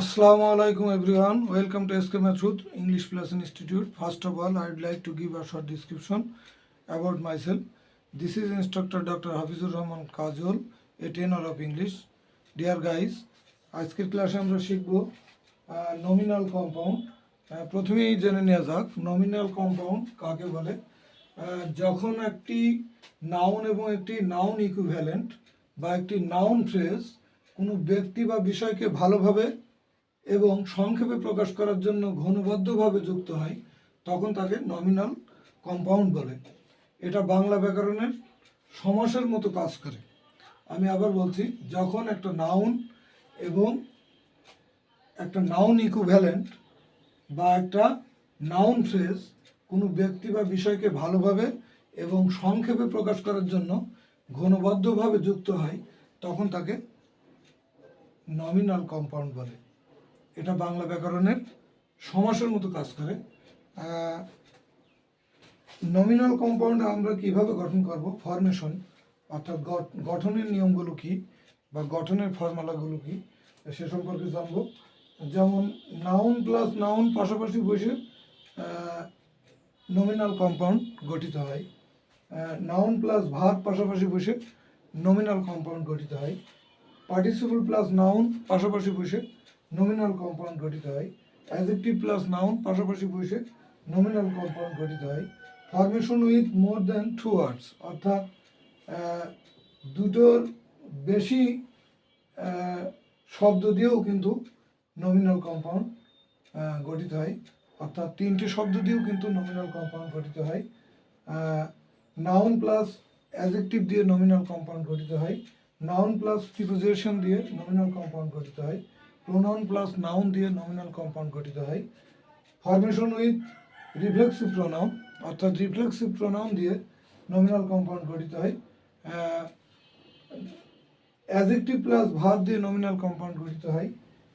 Assalamu alaikum everyone. Welcome to SK Mathud English Plus Institute. First of all, I would like to give a short description about myself. This is instructor Dr. Hafizur Rahman Kajol, a tenor of English. Dear guys, আজকের ক্লাসে আমরা শিখব nominal compound প্রথমেই জেনে নেওয়া যাক nominal compound কাকে বলে যখন একটি নাউন এবং একটি নাউন ইকুইভ্যালেন্ট বা একটি নাউন ফ্রেজ কোনো ব্যক্তি বা বিষয়কে ভালোভাবে এবং সংক্ষেপে প্রকাশ করার জন্য ঘনবদ্ধভাবে যুক্ত হয়, তখন তাকে নমিনাল কম্পাউন্ড বলে। এটা বাংলা ব্যাকরণের সমাসের মতো কাজ করে। আমি আবার বলছি, যখন একটা নাউন এবং একটা নাউন ইকুভ্যালেন্ট বা একটা নাউন ফ্রেজ কোনো ব্যক্তি বা বিষয়কে ভালোভাবে এবং সংক্ষেপে প্রকাশ করার জন্য ঘনবদ্ধভাবে যুক্ত হয়, তখন তাকে নমিনাল কম্পাউন্ড বলে। এটা বাংলা ব্যাকরণের সমাসের মতো কাজ করে। নমিনাল কম্পাউন্ড আমরা কীভাবে গঠন করব? ফরমেশন অর্থাৎ গঠনের নিয়মগুলো কি বা গঠনের ফর্মুলাগুলো কি, সে সম্পর্কে জানব। যেমন নাউন প্লাস নাউন পাশাপাশি বসে নমিনাল কম্পাউন্ড গঠিত হয়। নাউন প্লাস ভার পাশাপাশি বসে নমিনাল কম্পাউন্ড গঠিত হয়। পার্টিসিপল প্লাস নাউন পাশাপাশি বসে নমিনাল কম্পাউন্ড গঠিত হয়। অ্যাজেক্টিভ প্লাস নাউন পাশাপাশি বসে নমিনাল কম্পাউন্ড গঠিত হয়। Formation with more than two words অর্থাৎ দুটোর বেশি শব্দ দিয়েও কিন্তু নমিনাল কম্পাউন্ড গঠিত হয়। অর্থাৎ, তিনটি শব্দ দিয়েও কিন্তু নমিনাল কম্পাউন্ড গঠিত হয়। নাউন প্লাস অ্যাজেক্টিভ দিয়ে নমিনাল কম্পাউন্ড গঠিত হয়। নাউন প্লাস প্রিপোজিশন দিয়ে নমিনাল কম্পাউন্ড গঠিত হয়। প্রোনাউন প্লাস নাউন দিয়ে নমিনাল কম্পাউন্ড গঠিত হয়। ফরমেশন উইথ রিফ্লেক্সিভ প্রোনাউন অর্থাৎ রিফ্লেক্সিভ প্রোনাউন দিয়ে নমিনাল কম্পাউন্ড গঠিত হয়। অ্যাজেক্টিভ প্লাস ভার দিয়ে নমিনাল কম্পাউন্ড গঠিত হয়।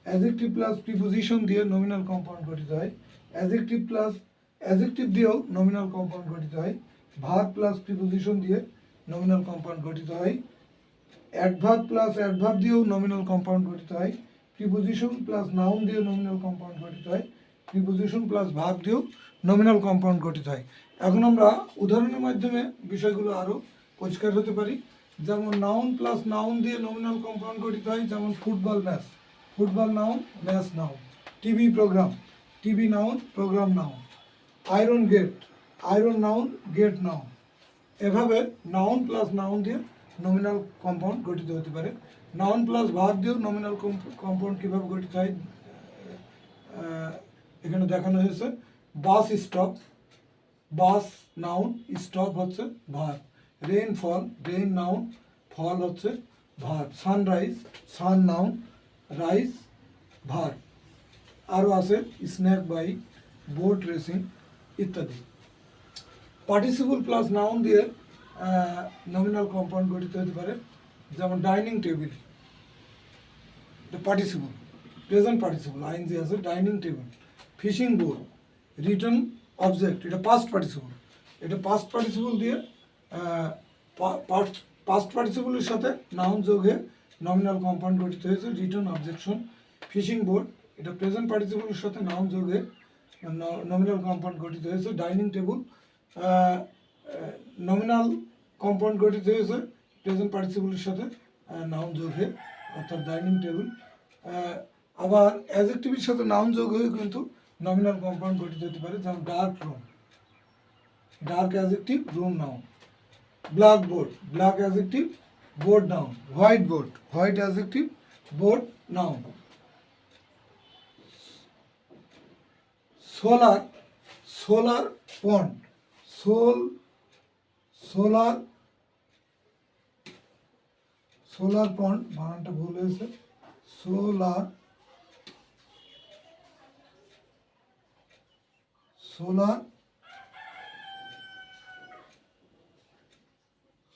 অ্যাজেক্টিভ প্লাস প্রিপোজিশন দিয়ে নমিনাল কম্পাউন্ড গঠিত হয়। অ্যাজেক্টিভ প্লাস অ্যাজেক্টিভ দিয়েও নমিনাল কম্পাউন্ড গঠিত হয়। ভার প্লাস প্রিপোজিশন দিয়ে নমিনাল কম্পাউন্ড গঠিত হয়। অ্যাডভার্ব প্লাস অ্যাডভার্ব দিয়েও নমিনাল কম্পাউন্ড গঠিত হয়। প্রিপোজিশন প্লাস নাউন দিয়ে নমিনাল কম্পাউন্ড গঠিত হয়। প্রিপোজিশন প্লাস ভার্ব দিয়েও নমিনাল কম্পাউন্ড গঠিত হয়। এখন আমরা উদাহরণের মাধ্যমে বিষয়গুলো আরও পরিষ্কার হতে পারি। যেমন নাউন প্লাস নাউন দিয়ে নমিনাল কম্পাউন্ড গঠিত হয়, যেমন football match football noun match noun TV programme TV noun programme noun iron gate iron noun gate noun এভাবে নাউন প্লাস নাউন দিয়ে নমিনাল কম্পাউন্ড গঠিত হতে পারে। নাউন প্লাস ভার দিয়েও নমিনাল কম্পাউন্ড কীভাবে গঠিত হয় এখানে দেখানো হয়েছে। Bus stop, bus noun, stop হচ্ছে verb. Rain fall rain noun fall হচ্ছে verb. Sunrise sun noun rise verb. আরও আছে স্ন্যাক বাই বোট রেসিং ইত্যাদি। পার্টিসিপল প্লাস নাউন দিয়ে নমিনাল কম্পাউন্ড গঠিত হতে পারে। যেমন ডাইনিং টেবিল, এটা participle present participle I N G আছে, dining table, fishing board return object এটা পাস্ট পার্টিসিপল এটা পাস্ট পার্টিসিপল দিয়ে পাস্ট পার্টিসিপলের সাথে নাউন যোগ নমিনাল কম্পাউন্ড গঠিত হয়েছে রিটার্ন অবজেকশন ফিশিং বোর্ড এটা প্রেজেন্ট পার্টিসিপলের সাথে নাউন যোগ নমিনাল কম্পাউন্ড গঠিত হয়েছে ডাইনিং টেবিল নমিনাল কম্পাউন্ড গঠিত হয়েছে প্রেজেন্ট পার্টিসিপলের সাথে নাউন যোগ হয়ে, অর্থাৎ ডাইনিং টেবিল। আবার অ্যাজেক্টিভের সাথে নাউন যোগ হয়ে কিন্তু নমিনাল কম্পাউন্ড গঠিত হতে পারে, যেমন dark room dark adjective room noun black board black adjective board noun white board white adjective board noun solar solar pond soul solar solar pond বানানটা ভুল হয়েছে। Solar solar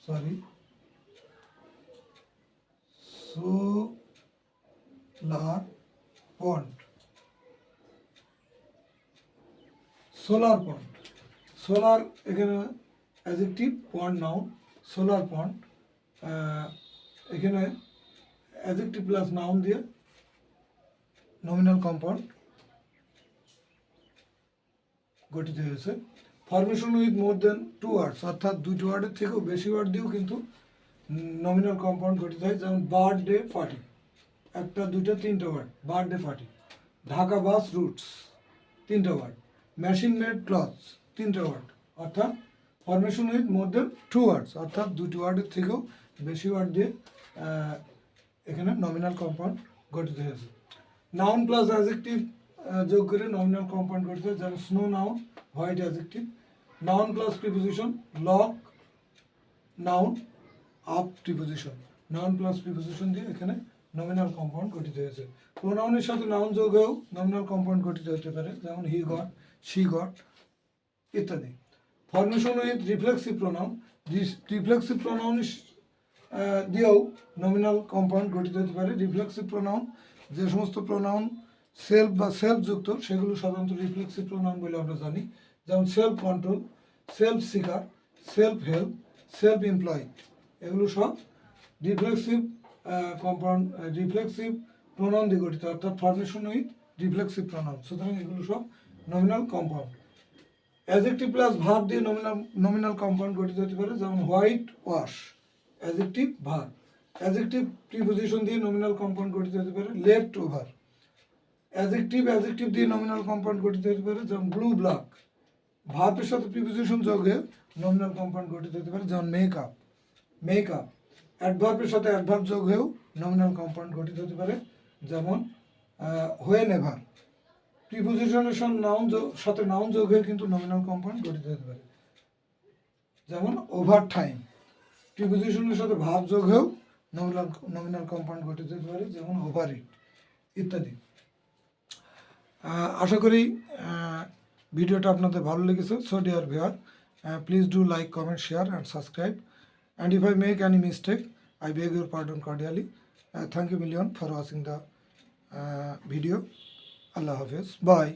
sorry solar pond solar pond solar এখানে adjective pond noun solar pond এখানে adjective plus noun দিয়ে nominal compound গঠিত হয়েছে। Formation with more then two words অর্থাৎ দুটি ওয়ার্ডের থেকেও বেশি ওয়ার্ড দিয়েও কিন্তু নমিনাল কম্পাউন্ড গঠিত হয়, যেমন বার্থডে পার্টি একটা দুটো তিনটা word birthday party Dhaka bus routes, তিনটা ওয়ার্ড মেশিন মেড ক্লথস তিনটা ওয়ার্ড অর্থাৎ formation with more then two words অর্থাৎ দুটি ওয়ার্ডের থেকেও বেশি ওয়ার্ড দিয়ে এখানে নমিনাল কম্পাউন্ড গঠিত হয়েছে। নাউন প্লাস অ্যাজেক্টিভ যোগ করে নমিনাল কম্পাউন্ড গঠিত হয়েছে যেমন snow noun white adjective noun plus preposition lock noun up preposition noun plus preposition দিয়ে এখানে নমিনাল কম্পাউন্ড গঠিত হয়েছে। প্রোনাউনের সাথে নাউন যোগ হয়েও নমিনাল কম্পাউন্ড গঠিত হতে পারে, যেমন হি গট শি গট ইত্যাদি। Formation with reflexive pronoun reflexive pronoun দিয়েও নমিনাল কম্পাউন্ড গঠিত হতে পারে। রিফ্লেক্সিভ প্রোনাউন যে সমস্ত প্রোনাউন সেলফ বা সেলফ যুক্ত সেগুলো সাধারণত রিফ্লেক্সিভ প্রোনাউন বলে আমরা জানি। যেমন self control self seeker self help self employ এগুলো সব রিফ্লেক্সিভ কম্পাউন্ড রিফ্লেক্সিভ প্রোনাউন দিয়ে গঠিত। অর্থাৎ ফরমেশন উইথ রিফ্লেক্সিভ প্রোনাউন সুতরাং এগুলো সব নমিনাল কম্পাউন্ড অ্যাজেক্টিভ প্লাস ভাব দিয়ে নমিনাল নমিনাল কম্পাউন্ড গঠিত হতে পারে। যেমন white wash adjective verb adjective preposition দিয়ে নমিনাল কম্পাউন্ড গঠিত হতে পারে লেফট ওভার অ্যাজেক্টিভ অ্যাজেক্টিভ দিয়ে নমিনাল কম্পাউন্ড গঠিত হতে পারে, যেমন ব্লু ব্ল্যাক ভার্বের সাথে প্রিপোজিশন যোগে নমিনাল কম্পাউন্ড গঠিত হতে পারে, যেমন মেকআপ মেকআপ অ্যাডভার্বের সাথে অ্যাডভার্ব যোগ হয়েও নমিনাল কম্পাউন্ড গঠিত হতে পারে, যেমন হোয়েন এভার প্রিপোজিশনের সাথে নাউন সাথে নাউন যোগ হয়ে কিন্তু নমিনাল কম্পাউন্ড গঠিত হতে পারে, যেমন ওভার টাইম প্রিপোজিশনের সাথে ভাব যোগ হয়েও নমিনাল নমিনাল কম্পাউন্ড গঠিত হতে পারে, যেমন ওভার ইত্যাদি। আশা করি ভিডিওটা আপনাদের ভালো লেগেছে। So dear viewer please do like comment share and subscribe and if I make any mistake I beg your pardon cordially thank you million for watching the video Allah হাফেজ বাই